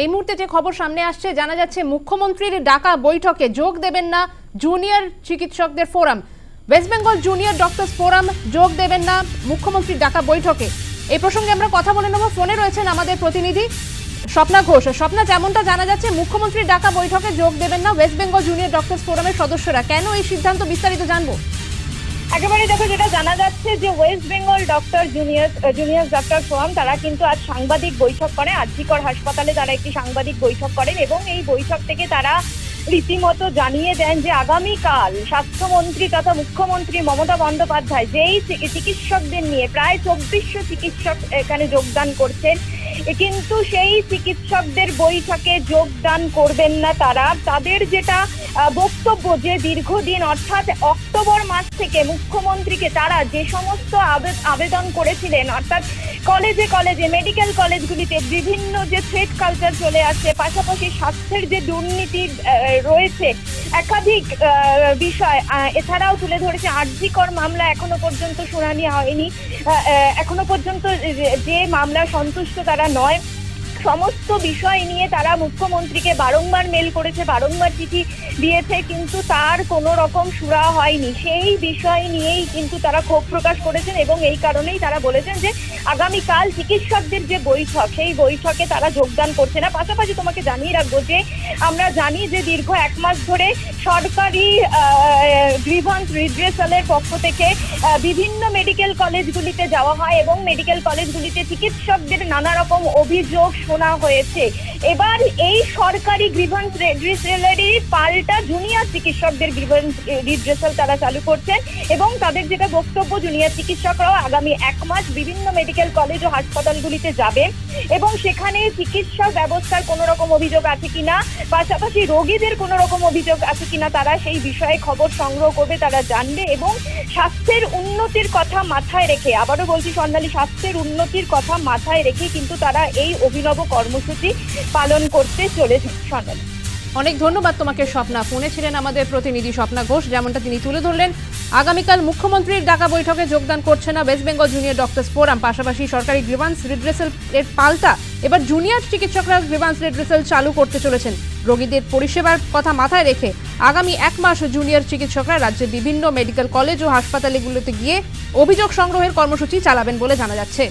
এই মুহূর্তে যে খবর সামনে আসছে, জানা যাচ্ছে মুখ্যমন্ত্রীর ডাকা বৈঠকে যোগ দেবেন না জুনিয়র চিকিৎসকদের forum. West Bengal junior doctors forum যোগ দেবেন না মুখ্যমন্ত্রীর ডাকা বৈঠকে। এই প্রসঙ্গে আমরা কথা বলে নেব। ফোনে রয়েছেন আমাদের প্রতিনিধি স্বপ্না ঘোষ। স্বপ্না, যেমনটা জানা যাচ্ছে, মুখ্যমন্ত্রীর ডাকা বৈঠকে যোগ দেবেন না ওয়েস্ট বেঙ্গল জুনিয়র ডক্টরস ফোরামের সদস্যরা। কেন এই সিদ্ধান্ত বিস্তারিত জানব? একেবারে দেখো যেটা জানা যাচ্ছে যে West Bengal doctor junior junior doctor forum তারা কিন্তু আজ সাংবাদিক বৈঠক করে। আর্জিকর হাসপাতালে তারা একটি সাংবাদিক বৈঠক করেন এবং এই বৈঠক থেকে তারা রীতিমতো জানিয়ে দেন যে আগামীকাল স্বাস্থ্যমন্ত্রী তথা মুখ্যমন্ত্রী মমতা বন্দ্যোপাধ্যায় যেই চিকিৎসকদের নিয়ে প্রায় চব্বিশশো চিকিৎসক এখানে যোগদান করছেন কিন্তু সেই চিকিৎসকদের বৈঠকে যোগদান করবেন না তারা। তাদের যেটা বক্তব্য যে দীর্ঘদিন, অর্থাৎ অক্টোবর মাস থেকে মুখ্যমন্ত্রীকে তারা যে সমস্ত আবে- আবেদন করেছিলেন, অর্থাৎ কলেজে কলেজে, মেডিকেল কলেজগুলিতে বিভিন্ন যে থ্রেড কালচার চলে আসছে, পাশাপাশি স্বাস্থ্যের যে দুর্নীতি রয়েছে, একাধিক বিষয় এছাড়াও তুলে ধরেছে আর্জিকর মামলা এখনও পর্যন্ত শুনানি হয়নি। এখনও পর্যন্ত যে মামলা সন্তুষ্ট তারা নয় সমস্ত বিষয় নিয়ে তারা মুখ্যমন্ত্রীকে বারংবার মেল করেছে, বারংবার চিঠি দিয়েছে, কিন্তু তার কোনো রকম সুরা হয়নি। সেই বিষয় নিয়েই কিন্তু তারা ক্ষোভ প্রকাশ করেছেন এবং এই কারণেই তারা বলেছেন যে আগামীকাল চিকিৎসকদের যে বৈঠক, সেই বৈঠকে তারা যোগদান করছে না। পাশাপাশি তোমাকে জানিয়ে রাখব যে আমরা জানি যে দীর্ঘ এক মাস ধরে সরকারি গ্রিভান্স রিড্রেসালের পক্ষ থেকে বিভিন্ন মেডিকেল কলেজগুলিতে যাওয়া হয় এবং মেডিকেল কলেজগুলিতে চিকিৎসকদের নানা রকম অভিযোগ শোনা হয়েছে। এবার এই সরকারি গ্রিভান্স রিড্রেসালেরই পাল্টা জুনিয়র চিকিৎসকদের গ্রিভান্স রিড্রেসাল তারা চালু করছেন এবং তাদের যেটা বক্তব্য জুনিয়র চিকিৎসকরাও আগামী এক মাস বিভিন্ন মেডিকেল কলেজ ও হাসপাতালগুলিতে যাবে এবং সেখানে চিকিৎসা ব্যবস্থার কোনো রকম অভিযোগ আছে কিনা, পাশাপাশি রোগীদের কোনো রকম অভিযোগ আছে কিনা তারা সেই বিষয়ে খবর সংগ্রহ করবে, তারা জানবে এবং স্বাস্থ্যের উন্নতির কথা মাথায় রেখে, আবারও বলছি স্বর্ণালী স্বাস্থ্যের উন্নতির কথা মাথায় রেখে কিন্তু তারা এই অভিনব কর্মসূচি পালন করতে চলেছে স্বর্ণালী অনেক ধন্যবাদ তোমাকে, স্বপ্না। ফোনে ছিলেন আমাদের প্রতিনিধি স্বপ্না ঘোষ, যেমনটা তিনি তুলে ধরলেন। আগামীকাল মুখ্যমন্ত্রীর ডাকা বৈঠকে যোগদান করছে না West Bengal junior doctor forum পাশাপাশি সরকারি গ্রিভান্স রিড্রেসেল এর পাল্টা। এবার জুনিয়র চিকিৎসকরা গ্রিভান্স রিড্রেসেল চালু করতে চলেছেন। রোগীদের পরিষেবার কথা মাথায় রেখে আগামী এক মাস জুনিয়র চিকিৎসকরা রাজ্যের বিভিন্ন মেডিকেল কলেজ ও হাসপাতালগুলোতে গিয়ে অভিযোগ সংগ্রহের কর্মসূচি চালাবেন বলে জানা যাচ্ছে।